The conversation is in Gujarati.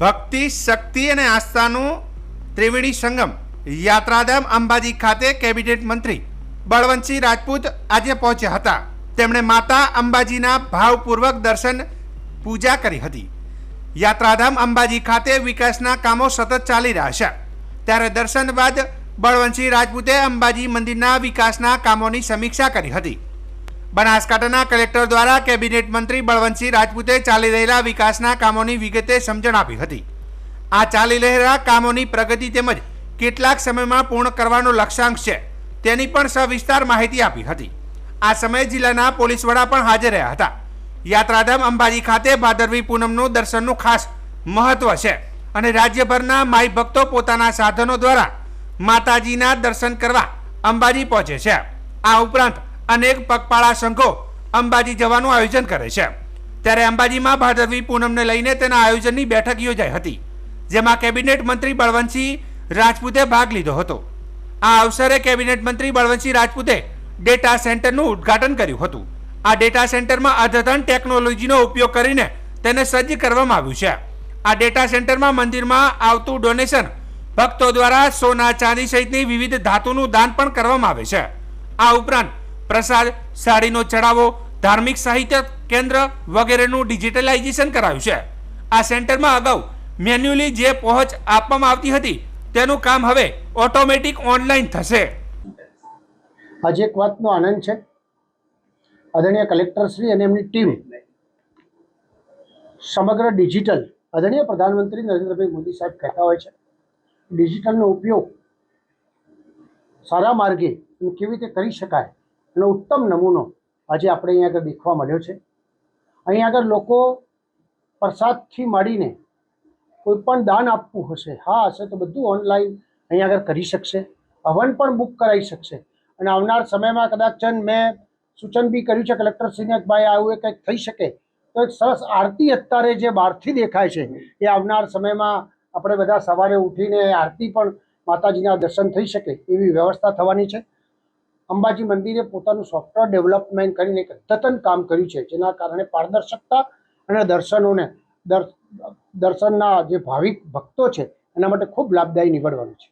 ભક્તિ, શક્તિ અને આસ્થાનું ત્રિવેણી સંગમ. યાત્રાધામ અંબાજી ખાતે કેબિનેટ મંત્રી બળવંતસિંહ રાજપૂત આજે પહોંચ્યા હતા. તેમણે માતા અંબાજીના ભાવપૂર્વક દર્શન, પૂજા કરી હતી. યાત્રાધામ અંબાજી ખાતે વિકાસના કામો સતત ચાલી રહ્યા છે. ત્યારે દર્શન બાદ બળવંતસિંહ રાજપૂતે અંબાજી મંદિરના વિકાસના કામોની સમીક્ષા કરી હતી. બનાસકાંઠાના કલેક્ટર દ્વારા કેબિનેટ મંત્રી બળવંતસિંહ રાજપૂતે ચાલી રહેલા વિકાસના કામોની વિગતે સમજણ આપી હતી. આ ચાલી રહેલા કામોની પ્રગતિ તેમજ કેટલાક સમયમાં પૂર્ણ કરવાનો લક્ષ્યાંક છે, તેની પણ સવિસ્તાર માહિતી આપી હતી. આ સમયે જિલ્લાના પોલીસ વડા પણ હાજર રહ્યા હતા. યાત્રાધામ અંબાજી ખાતે ભાદરવી પૂનમનું દર્શનનું ખાસ મહત્વ છે અને રાજ્યભરના માઈ ભક્તો પોતાના સાધનો દ્વારા માતાજીના દર્શન કરવા અંબાજી પહોંચે છે. આ ઉપરાંત અનેક પગપાળા સંઘો અંબાજી જવાનું આયોજન કરે છે. ત્યારે અંબાજીમાં ભાદરવી પૂનમને લઈને તેના આયોજનની બેઠક યોજાઈ હતી, જેમાં કેબિનેટ મંત્રી બળવંતસિંહ રાજપૂતે ભાગ લીધો હતો. આ અવસરે કેબિનેટ મંત્રી બળવંતસિંહ રાજપૂતે ડેટા સેન્ટરનું ઉદ્ઘાટન કર્યું હતું. આ ડેટા સેન્ટરમાં અદ્યતન ટેકનોલોજીનો ઉપયોગ કરીને તેને સજ્જ કરવામાં આવ્યું છે. આ ડેટા સેન્ટરમાં મંદિરમાં આવતું ડોનેશન ભક્તો દ્વારા સોના ચાંદી સહિતની વિવિધ ધાતુનું દાન પણ કરવામાં આવે છે. આ ઉપરાંત પ્રસાદ, સાડીનો ચડાવો ધાર્મિક સાહિત્ય કેન્દ્ર વગેરેનું ડિજિટલાઇઝેશન કરાયું છે. આ સેન્ટરમાં અગાઉ મેન્યુઅલી જે પહોંચ આપવામાં આવતી હતી, તેનું કામ હવે ઓટોમેટિક ઓનલાઈન થશે. આજે એક વાતનો આનંદ છે. આદરણીય કલેક્ટરશ્રી અને એમની ટીમ સમગ્ર ડિજિટલ, આદરણીય પ્રધાનમંત્રી નરેન્દ્રભાઈ મોદી સાહેબ કહેતા હોય છે, ડિજિટલનો ઉપયોગ સારા માર્ગે કેવી રીતે કરી શકાય એનો ઉત્તમ નમૂનો આજે આપણે અહીંયા આગળ દેખવા મળ્યો છે. અહીંયા આગળ લોકો પ્રસાદથી માંડીને કોઈ પણ દાન આપવું હશે, હા હશે તો બધું ઓનલાઈન અહીંયા આગળ કરી શકશે, હવન પણ બુક કરાવી શકશે. અને આવનાર સમયમાં કદાચ મેં સૂચન બી કર્યું છે કલેક્ટરશ્રીને કે ભાઈ આવું એ કંઈક થઈ શકે. તો એક સરસ આરતી અત્યારે જે બહારથી દેખાય છે એ આવનાર સમયમાં આપણે બધા સવારે ઉઠીને આરતી પણ માતાજીના દર્શન થઈ શકે એવી વ્યવસ્થા થવાની છે. અંબાજી મંદિરે પોતાનું સોફ્ટવેર ડેવલપમેન્ટ કરીને એક અદ્યતન કામ કર્યું છે, જેના કારણે પારદર્શકતા અને દર્શનોને દર, દર્શનના જે ભાવિક ભક્તો છે, એના માટે ખૂબ લાભદાયી નીવડવાનું છે.